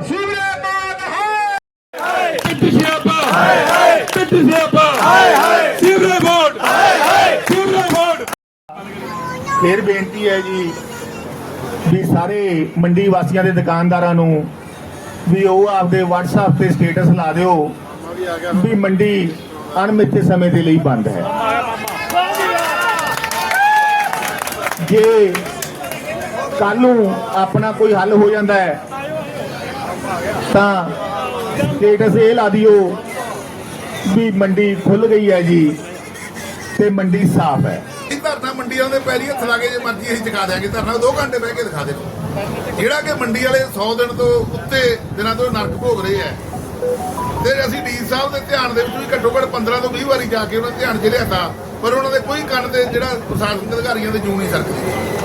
ਸੂਰਿਆ ਫੇਰ ਬੇਨਤੀ ਹੈ ਜੀ ਵੀ ਸਾਰੇ ਮੰਡੀ ਵਾਸੀਆਂ ਦੇ ਦੁਕਾਨਦਾਰਾਂ ਨੂੰ ਵੀ ਉਹ ਆਪਦੇ WhatsApp ਤੇ ਸਟੇਟਸ ਲਾ ਦਿਓ ਵੀ ਮੰਡੀ ਅਣਮਿੱਥੇ ਸਮੇਂ ਦੇ ਲਈ ਬੰਦ ਹੈ। ਜੇ ਕੱਲ ਨੂੰ ਆਪਣਾ ਕੋਈ ਹੱਲ ਹੋ ਜਾਂਦਾ ਹੈ ਤਾਂ ਸਟੇਟਸ ਇਹ ਲਾ ਦਿਓ। ਵੀ ਮੰਡੀ ਖੁੱਲ ਗਈ ਹੈ ਜੀ ਤੇ ਮੰਡੀ ਸਾਫ਼ ਹੈ। ਧਰਨਾ ਮੰਡੀਆਂ ਦੇ ਪੈਰੀ ਹੱਥ ਲਾ ਕੇ ਜੇ ਮਰਜ਼ੀ ਅਸੀਂ ਚੁਕਾ ਦਿਆਂਗੇ, ਧਰਨਾ 2 ਘੰਟੇ ਬਹਿ ਕੇ ਦਿਖਾ ਦੇਣਾ ਜਿਹੜਾ ਕਿ ਮੰਡੀ ਵਾਲੇ 100 ਦਿਨ ਤੋਂ ਉੱਤੇ ਦਿਨਾਂ ਤੋਂ ਨਰਕ ਭੋਗ ਰਹੇ ਆ ਤੇ ਅਸੀਂ ਡੀ ਸਾਹਿਬ ਦੇ ਧਿਆਨ ਦੇ ਵਿੱਚ ਵੀ ਘੱਟੋ ਘੱਟ 15 ਤੋਂ 20 ਵਾਰੀ ਜਾ ਕੇ ਉਹਨਾਂ ਦੇ ਧਿਆਨ 'ਚ ਲਿਆਤਾ ਪਰ ਉਹਨਾਂ ਦੇ ਕੋਈ ਕੰਨ ਤੇ ਜਿਹੜਾ ਪ੍ਰਸ਼ਾਸਨਿਕ ਅਧਿਕਾਰੀਆਂ ਦੇ ਜੂ ਨਹੀਂ ਸਰਕਦੀ।